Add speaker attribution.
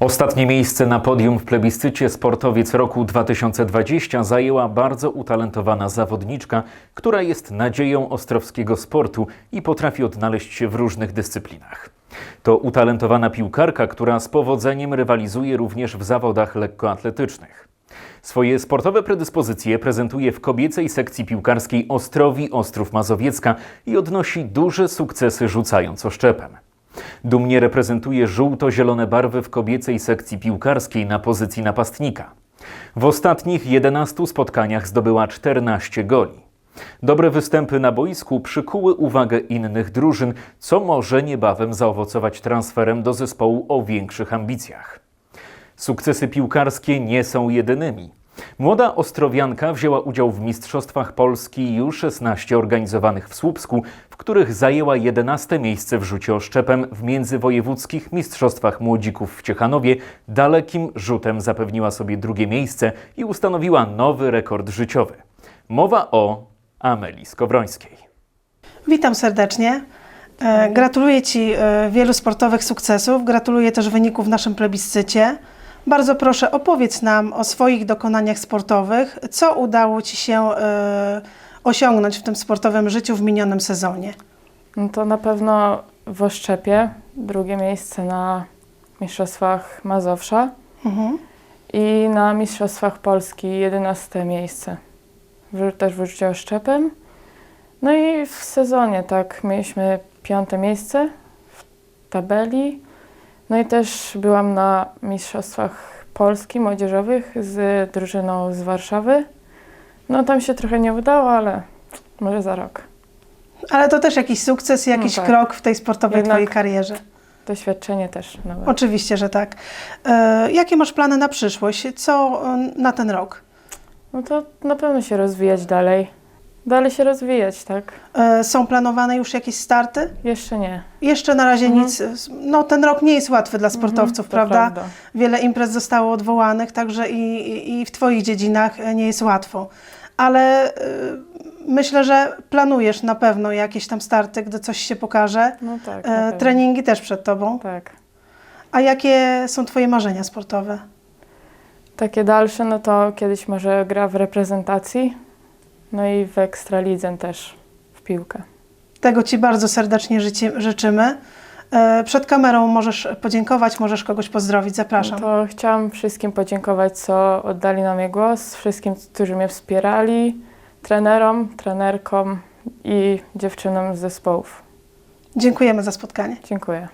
Speaker 1: Ostatnie miejsce na podium w plebiscycie Sportowiec roku 2020 zajęła bardzo utalentowana zawodniczka, która jest nadzieją ostrowskiego sportu i potrafi odnaleźć się w różnych dyscyplinach. To utalentowana piłkarka, która z powodzeniem rywalizuje również w zawodach lekkoatletycznych. Swoje sportowe predyspozycje prezentuje w kobiecej sekcji piłkarskiej Ostrowi Ostrów Mazowiecka i odnosi duże sukcesy rzucając oszczepem. Dumnie reprezentuje żółto-zielone barwy w kobiecej sekcji piłkarskiej na pozycji napastnika. W ostatnich 11 spotkaniach zdobyła 14 goli. Dobre występy na boisku przykuły uwagę innych drużyn, co może niebawem zaowocować transferem do zespołu o większych ambicjach. Sukcesy piłkarskie nie są jedynymi. Młoda Ostrowianka wzięła udział w Mistrzostwach Polski U16 organizowanych w Słupsku, w których zajęła 11 miejsce w rzucie oszczepem w międzywojewódzkich Mistrzostwach Młodzików w Ciechanowie. Dalekim rzutem zapewniła sobie drugie miejsce i ustanowiła nowy rekord życiowy. Mowa o Amelii Skowrońskiej.
Speaker 2: Witam serdecznie. E, Gratuluję Ci e, wielu sportowych sukcesów. Gratuluję też wyników w naszym plebiscycie. Bardzo proszę, opowiedz nam o swoich dokonaniach sportowych. Co udało Ci się e, osiągnąć w tym sportowym życiu w minionym sezonie?
Speaker 3: No to na pewno w Oszczepie, drugie miejsce na Mistrzostwach Mazowsza
Speaker 2: Mhm.
Speaker 3: i na Mistrzostwach Polski 11 miejsce. Też w rzucie oszczepem. No i w sezonie tak, mieliśmy piąte miejsce w tabeli. No i też byłam na Mistrzostwach Polski młodzieżowych z drużyną z Warszawy. No tam się trochę nie udało, ale może za rok.
Speaker 2: Ale to też jakiś sukces, jakiś
Speaker 3: tak.
Speaker 2: krok w tej sportowej
Speaker 3: Jednak-
Speaker 2: Twojej karierze.
Speaker 3: Doświadczenie też.
Speaker 2: Oczywiście, że tak. E, Jakie masz plany na przyszłość? Co e, na ten rok?
Speaker 3: No to na pewno się rozwijać dalej. Dalej się rozwijać, tak?
Speaker 2: E, Są planowane już jakieś starty?
Speaker 3: Jeszcze nie.
Speaker 2: Jeszcze na razie
Speaker 3: Mhm.
Speaker 2: nic. No ten rok nie jest łatwy dla sportowców,
Speaker 3: to
Speaker 2: prawda?
Speaker 3: prawda.
Speaker 2: Wiele imprez zostało odwołanych, także i, i- i w Twoich dziedzinach e, nie jest łatwo. Ale y, myślę, że planujesz na pewno jakieś tam starty, gdy coś się pokaże.
Speaker 3: No tak. na
Speaker 2: E,
Speaker 3: pewno.
Speaker 2: treningi też przed Tobą.
Speaker 3: Tak.
Speaker 2: A jakie są Twoje marzenia sportowe?
Speaker 3: Takie dalsze, no to kiedyś może gra w reprezentacji, no i w ekstralidze też w piłkę.
Speaker 2: Tego Ci bardzo serdecznie życzymy. E, Przed kamerą możesz podziękować, możesz kogoś pozdrowić. Zapraszam.
Speaker 3: No to chciałam wszystkim podziękować, co oddali na mnie głos, wszystkim, którzy mnie wspierali, trenerom, trenerkom i dziewczynom z zespołów.
Speaker 2: Dziękujemy za spotkanie.
Speaker 3: Dziękuję.